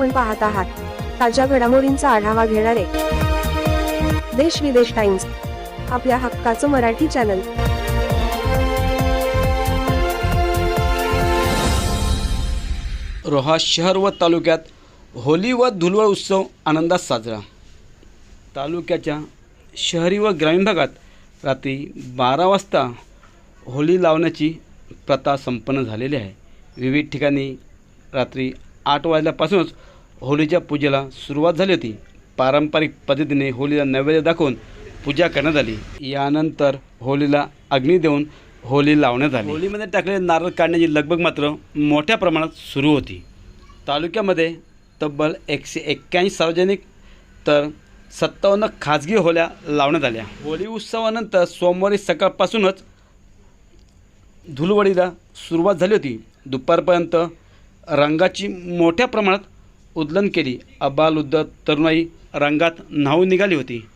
आपण पाहत आहात. ताज्या घडामोडींचा आढावा घेणारे देश विदेश टाइम्स आपल्या हक्काचं मराठी चॅनल. रोहा शहर व तालुक्यात होली व धुलवळ उत्सव आनंदात साजरा. तालुक्याच्या शहरी व ग्रामीण भागात रात्री बारा वाजता होली लावण्याची प्रथा संपन्न झालेली आहे. विविध ठिकाणी रात्री आठ वाजल्यापासूनच होलीच्या पूजेला सुरुवात झाली होती. पारंपरिक पद्धतीने होलीला नैवेद्य दाखवून पूजा करण्यात आली. यानंतर होलीला अग्नी देऊन होली लावण्यात आली. होलीमध्ये टाकलेले नारळ काढण्याची लगबग मात्र मोठ्या प्रमाणात सुरू होती. तालुक्यामध्ये तब्बल एकशे एक्क्याऐंशी सार्वजनिक तर सत्तावन्न खाजगी होल्या लावण्यात आल्या. होळी उत्सवानंतर सोमवारी सकाळपासूनच धुलवडीला सुरुवात झाली होती. दुपारपर्यंत रंगाची मोठ्या प्रमाणात उधळण केली. अबालुद्ध तरुणाई रंगात न्हावून निघाली होती.